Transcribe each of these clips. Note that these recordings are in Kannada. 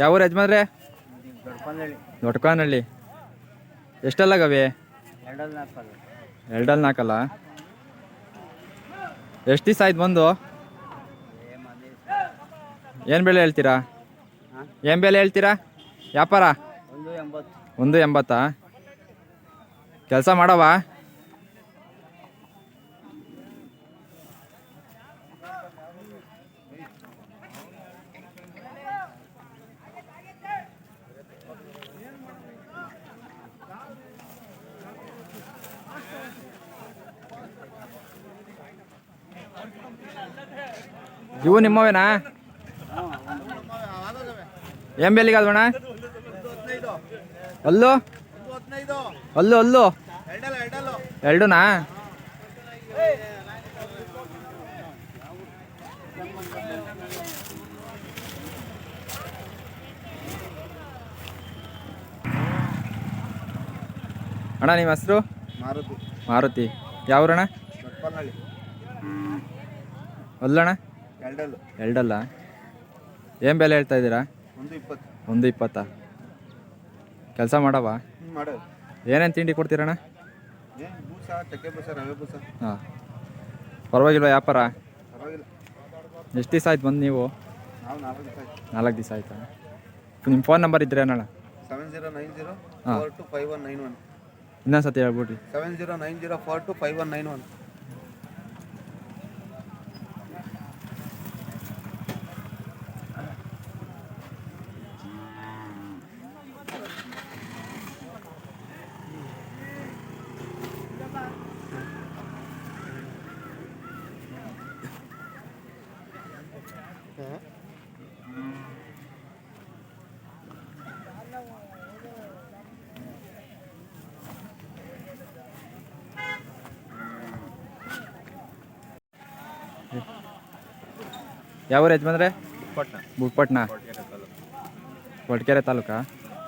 ಯಾವ ಊರು ಯಜಮಾನ್ರೆ? ದೊಡ್ಡಕಾನಹಳ್ಳಿ ಎಷ್ಟೆಲ್ಲ ಗವಿ? ಎರಡಲ್ಲಿ ನಾಲ್ಕಲ್ಲ ಎಷ್ಟು ದಿವಸ ಆಯ್ತು ಬಂದು? ಏನು ಬೆಲೆ ಹೇಳ್ತೀರಾ? ಏನು ಬೆಲೆ ಹೇಳ್ತೀರಾ? ವ್ಯಾಪಾರ? ಒಂದು ಎಂಬತ್ತಾ? ಕೆಲಸ ಮಾಡವಾ? ಇವು ನಿಮ್ಮವೇನಾ? ಏನ್ ಬೆಲ್ಲಿಗೆ ಅಲ್ವಣ ಅಲ್ಲೂ? ಅಲ್ಲು ಅಲ್ಲು? ಎರಡುನಾ? ಅಣ್ಣ ನಿಮ್ಮ ಹೆಸರು? ಮಾರುತಿ. ಮಾರುತಿ. ಯಾವ್ರಣ್ಣ? ಅಲ್ಲಣ್ಣ? ಎರಡಲ್ಲ. ಎರಡಲ್ಲ. ಏನು ಬೆಲೆ ಹೇಳ್ತಾ ಇದ್ದೀರಾ? ಒಂದು ಇಪ್ಪತ್ತು. ಒಂದು ಇಪ್ಪತ್ತಾ? ಕೆಲಸ ಮಾಡವ? ಮಾಡೋ ಏನೇನು ತಿಂಡಿ ಕೊಡ್ತೀರಣ್ಣ? ಏನು ಬೂಸ ಚಕ್ಕೆ ಬೂಸ ರವೆ ಬೂಸ. ಹಾಂ. ಪರವಾಗಿಲ್ವ ವ್ಯಾಪಾರ? ಪರವಾಗಿಲ್ಲ. ಎಷ್ಟು ದಿವಸ ಆಯ್ತು ಬಂದು ನೀವು? ನಾವು ನಾಲ್ಕು ದಿವಸ ಆಯ್ತು. ನಾಲ್ಕು ದಿವಸ ಆಯ್ತಾ? ನಿಮ್ಮ ಫೋನ್ ನಂಬರ್ ಇದ್ರೆ ಅಣ್ಣ seven zero nine zero. Four two five one nine one. ಇನ್ನೊಂದು ಸತಿ ಹೇಳ್ಬಿಡ್ರಿ. Seven zero nine zero four two five one nine one. ಯಾವ ಊರು ಯಜಮಾನ್ರೆ? ಪಟ್ನ. ಬುಟ್ಪಟ್ನ ಕೊಟ್ಕೆರೆ ತಾಲೂಕಾ?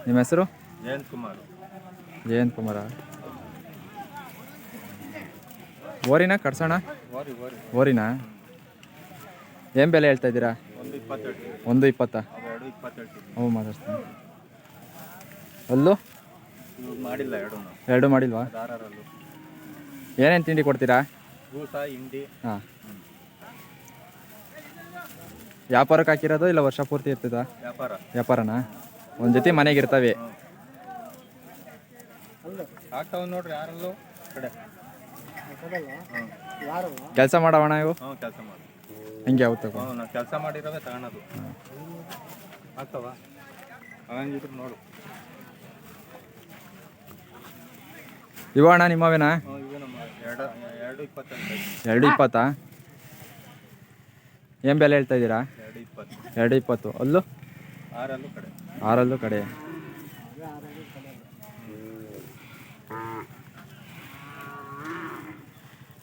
ನಿಮ್ಮ ಹೆಸರು? ಜಯಂತ್ ಕುಮಾರ್. ಜಯಂತ್ ಕುಮಾರ? ಓರಿನ ಕಟ್ಸೋಣ? ಓರಿ ಓರಿ. ಓರಿನಾ? ಏನು ಬೆಲೆ ಹೇಳ್ತಾ ಇದ್ದೀರಾ? ಒಂದು ಇಪ್ಪತ್ತು? ಹ್ಞೂ ಮಾತಾಡ್ತೀನಿ. ಅಲ್ಲೂ? ಮಾಡಿಲ್ಲ ಎರಡು. ಎರಡು ಮಾಡಿಲ್ವಾ? ಏನೇನು ತಿಂಡಿ ಕೊಡ್ತೀರಾ? ಹಾಂ. ವ್ಯಾಪಾರಕ್ಕೆ ಹಾಕಿರೋದು ಇಲ್ಲ ವರ್ಷ ಪೂರ್ತಿ ಇರ್ತದ? ವ್ಯಾಪಾರ. ವ್ಯಾಪಾರನಾ? ಒಂದು ಜೊತೆ ಮನೆಗೆ ಇರ್ತವೆ. ಕೆಲಸ ಮಾಡೋಣ ಇವು? ಕೆಲಸ ಮಾಡಿ ಹೆಂಗೆ ಹ್ಞೂ ನಾವು ಕೆಲಸ ಮಾಡಿರೋದೇ ತಗೊಳೋದು. ಆಗ್ತಾವ? ಹಂಗಿದ್ರು ನೋಡು. ಇವ ಅಣ್ಣ ನಿಮ್ಮವೇನಾ ಎರಡು ಎರಡು ಇಪ್ಪತ್ತಾ? ಏನು ಬೆಲೆ ಹೇಳ್ತಾ ಇದ್ದೀರಾ? ಎರಡು ಇಪ್ಪತ್ತು. ಎರಡು ಇಪ್ಪತ್ತು. ಅಲ್ಲೂ? ಆರಲ್ಲೂ ಕಡೆ. ಆರಲ್ಲೂ ಕಡೆ.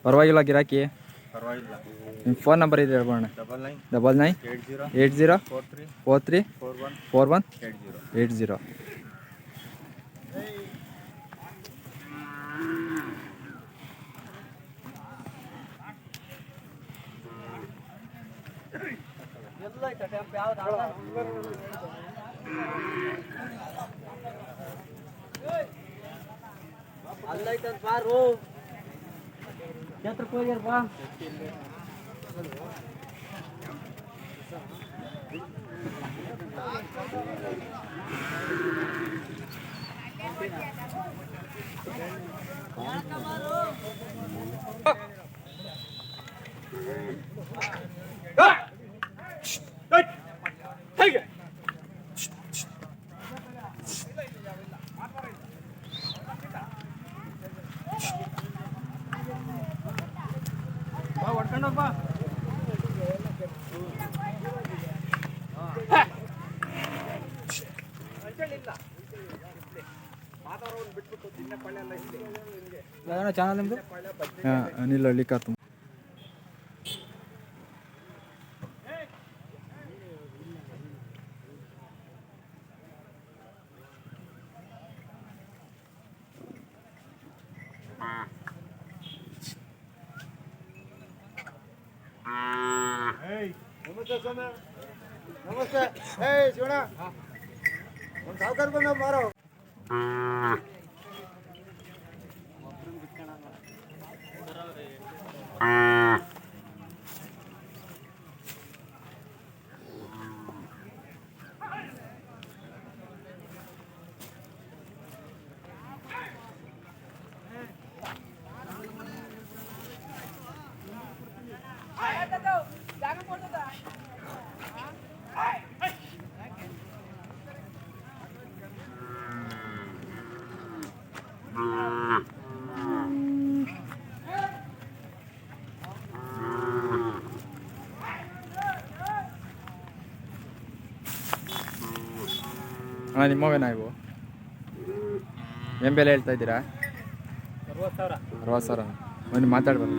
ಪರವಾಗಿಲ್ಲ ಗಿರಾಕಿ. ಫೋನ್ ನಂಬರ್ ಇದೆ ಹೇಳ್ಬೋಣ double nine double nine eight zero eight zero four three four three four one four one eight zero eight zero channel ನಿಮ್ಮದು ಹಾಂ ಅನಿಲ್ ಹಳ್ಳಿ ಕಾತು ನಮಸ್ತೆ ಏಯ್ ಶಿವಣ್ಣ સાવધાન બનો મારો. ಅಣ್ಣ ನಿಮ್ಮವೇನಾ ಇವು ಏನು ಬೆಲೆ ಹೇಳ್ತಾ ಇದ್ದೀರಾ? ಅರವತ್ತು ಸಾವಿರ. ಮಾತಾಡ್ಬೋದು ಒಂದು ಮಾತಾಡ್ಬಾರ್ದು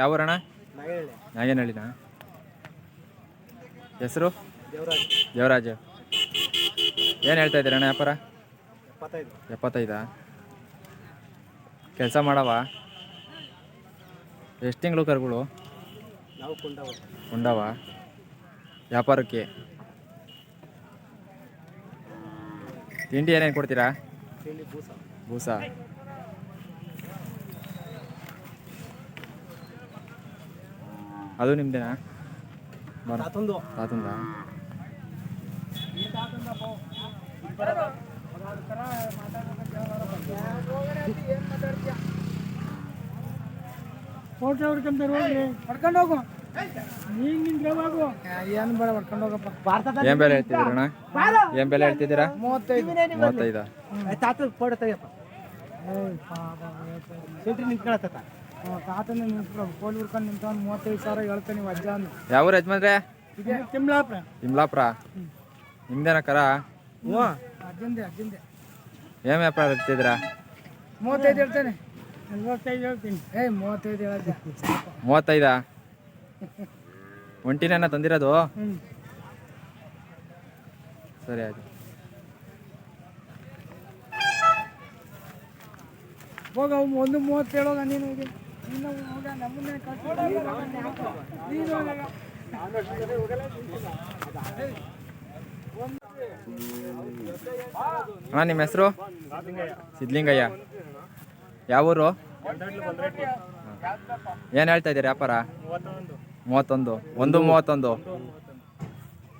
ಯಾವ ಊರಣ್ಣ? ನಾಗೇನಹಳ್ಳಿನಾ? ಹೆಸರು? ದೇವರಾಜ್. ಏನು ಹೇಳ್ತಾ ಇದ್ದೀರ ಅಣ್ಣ ವ್ಯಾಪಾರ? ಎಪ್ಪತ್ತೈದು? ಕೆಲಸ ಮಾಡವಾ? ಎಷ್ಟು ತಿಂಗಳು ಕರುಗಳು? ಉಂಡವ ವ್ಯಾಪಾರಕ್ಕೆ? ತಿಂಡಿ ಏನೇನು ಕೊಡ್ತೀರಾ? ಭೂಸ ಬೂಸ. ಅದು ನಿಮ್ದೇನಾ? ತಾತಂದ. ತಾತಂದ? ಫೋಟೋ ಹೊಡ್ಕೊಂತಾರೆ ಹೋಗಿ ಹೊಡ್ಕೊಂಡು ಹೋಗು. ನೀನ್ ನಿಂತ್ರೆ ಹೋಗು ಏನು ಬೇಡ ಹೊಡ್ಕೊಂಡು ಹೋಗಪ್ಪ. ಭಾರತದ ಏನು ಬೆಲೆ ಹೇಳ್ತಿದ್ದೀರಣ್ಣ ಏನು ಬೆಲೆ ಹೇಳ್ತಿದ್ದೀರಾ? ಮೂವತ್ತೈದು. ಮೂವತ್ತೈದಾ? ತಾತ ಫೋಟೋ ತೆಗಿಯಪ್ಪ. ಏಯ್ ಪಾಪ, ಸೆಂಟ್ರಿ ನಿಂತ್ಕೊಳತ್ತ ಹ್ಞೂ ತಾತನ ನಿಂತು ಕೋಳಿ ಹುಡ್ಕೊಂಡು ನಿಂತ್ಕೊಂಡು ಮೂವತ್ತೈದು ಸಾವಿರ ಹೇಳ್ತಾನೆ ನೀವು ಅಜ್ಜ ಅಂದು. ಯಾವ ಊರು ಯಜಮಾನ್ರೆ? ಇದೆ ತಿಮ್ಲಾಪ್ರ. ತಿಮ್ಲಾಪುರ? ನಿಮ್ದೇನ ಕರ? ಹ್ಞೂ ಅಜ್ಜಂದೆ ಅಜ್ಜಂದೆ. ಏನು ವ್ಯಾಪಾರ ಮೂವತ್ತೈದು ಹೇಳ್ತಾನೆ. ನಲ್ವತ್ತೈದು ಹೇಳ್ತೀನಿ. ಏಯ್ ಮೂವತ್ತೈದು ಸಾಕು ಮೂವತ್ತೈದಾ? ಒಂಟಿನ ತಂದಿರೋದು? ಹ್ಞೂ ಸರಿ ಆಯ್ತು. ಹೋಗ ಅವ್ನು ಒಂದು ಮೂವತ್ತೇಳು ಹೋಗ ನೀನು ಹೋಗಿ. ನೀನು ಹೋಗ ನಮ್ಮನ್ನೇ ಕಳ್ಸ್ಬಿಡು. ನೀನು ಹೋಗ. ನೀನು ನಿಮ್ಮ ಹೆಸರು? ಸಿದ್ಲಿಂಗಯ್ಯ ಯಾವ ಊರು? ಏನು ಹೇಳ್ತಾ ಇದ್ದೀರಿ ವ್ಯಾಪಾರ? ಮೂವತ್ತೊಂದು. ಒಂದು ಮೂವತ್ತೊಂದು.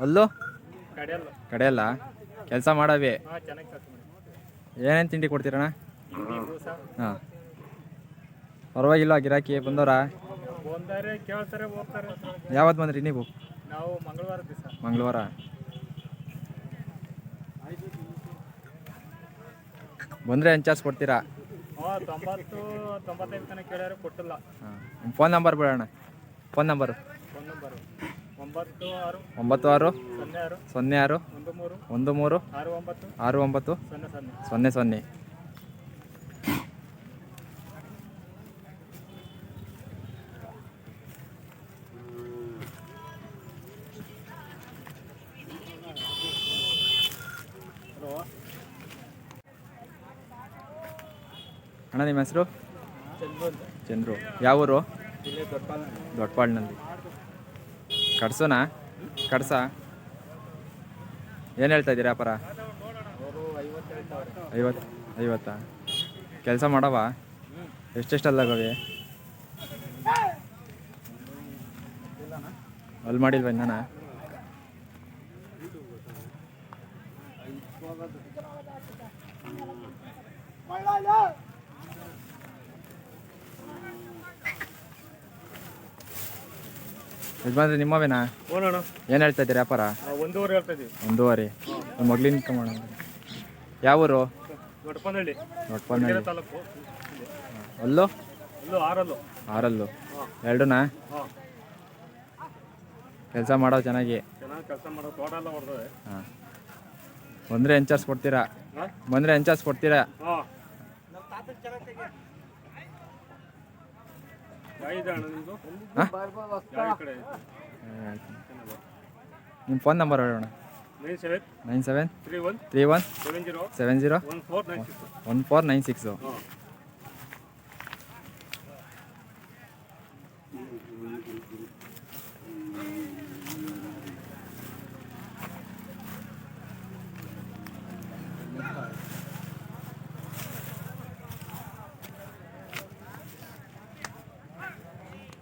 ಅಲ್ಲೂ? ಕಡೆಯಲ್ಲ. ಕೆಲಸ ಮಾಡವಿ. ಏನೇನು ತಿಂಡಿ ಕೊಡ್ತೀರಣ್ಣ? ಹಾಂ. ಪರವಾಗಿಲ್ಲ ಗಿರಾಕಿ ಬಂದವರ? ಯಾವತ್ತು ಬಂದ್ರಿ ನೀವು? ಮಂಗಳವಾರ ಬಂದರೆ ಎಂಚಾಸ್ ಕೊಡ್ತೀರಾ? ತೊಂಬತ್ತು ತೊಂಬತ್ತೈದು ತನಕ ಕೇಳ್ಯಾರ ಕೊಟ್ಟಿಲ್ಲ. ನಿಮ್ಮ ಫೋನ್ ನಂಬರ್ ಬಿಡೋಣ. ಫೋನ್ ನಂಬರು ಫೋನ್ ನಂಬರು ಒಂಬತ್ತು ಆರು ಒಂಬತ್ತು ಆರು ಸೊನ್ನೆ ಆರು ಸೊನ್ನೆ ಆರು ಒಂದು ಮೂರು ಒಂದು ಮೂರು ಆರು ಒಂಬತ್ತು ಆರು ಒಂಬತ್ತು ಸೊನ್ನೆ ಸೊನ್ನೆ. ಸೊನ್ನೆ ಸೊನ್ನೆ. ಅಣ್ಣ ನಿಮ್ಮ ಹೆಸರು ಚಂದ್ರು ಯಾವೂರು ದೊಡ್ಡಪಾಳ್ನಲ್ಲಿ ಕಡ್ಸೋನಾ ಕಡ್ಸ ಏನು ಹೇಳ್ತಾ ಇದ್ದೀರಾ ಪರ ಐವತ್ತು ಐವತ್ತು ಕೆಲಸ ಮಾಡವ ಎಷ್ಟೆಷ್ಟಲ್ಲಾಗವೆ ಅಲ್ಲಿ ಮಾಡಿಲ್ವ ಇನ್ನನ ಯಜಮಾನ್ರೆ ನಿಮ್ಮವೇನಾ ಹೋಗೋಣ ಏನು ಹೇಳ್ತಾ ಇದ್ದೀರಾ ವ್ಯಾಪಾರ? ಒಂದೂವರೆ ಹೇಳ್ತಾ ಇದ್ದೀವಿ ಒಂದೂವರೆ. ನಮ್ಮ ಮಗ್ಳಿನ ಕಮಣ ಯಾವ ಊರು? ದೊಡ್ಡಪನಹಳ್ಳಿ. ದೊಡ್ಡಪನಹಳ್ಳಿ. ತಾಲೂಕು. ಅಲ್ಲೂ? ಅಲ್ಲೂ ಆರಲ್ಲು. ಆರಲ್ಲು. ಎರಡೂನಾ? ಕೆಲಸ ಮಾಡೋ ಚೆನ್ನಾಗಿ. ಚೆನ್ನಾಗಿ ಕೆಲಸ ಮಾಡೋ ತೋಟ ಎಲ್ಲ ಹೊಡೆದವೆ ಹಾಂ. ಬಂದರೆ ಎಂಚಾರ್ಜ್ ಕೊಡ್ತೀರಾ? ಬಂದ್ರೆ ಬಂದರೆ ಎಂಚಾರ್ಜ್ ಕೊಡ್ತೀರಾ ಹಾಂ ಯಾವ ಇದೆ ಅಣ್ಣ ನಿಮ್ಮದು ಹಾಂ ಯಾವ ಕಡೆ ನಿಮ್ಮ ಫೋನ್ ನಂಬರ್ ಹೇಳೋಣ. Nine seven nine seven three one three one seven zero seven zero one four nine six.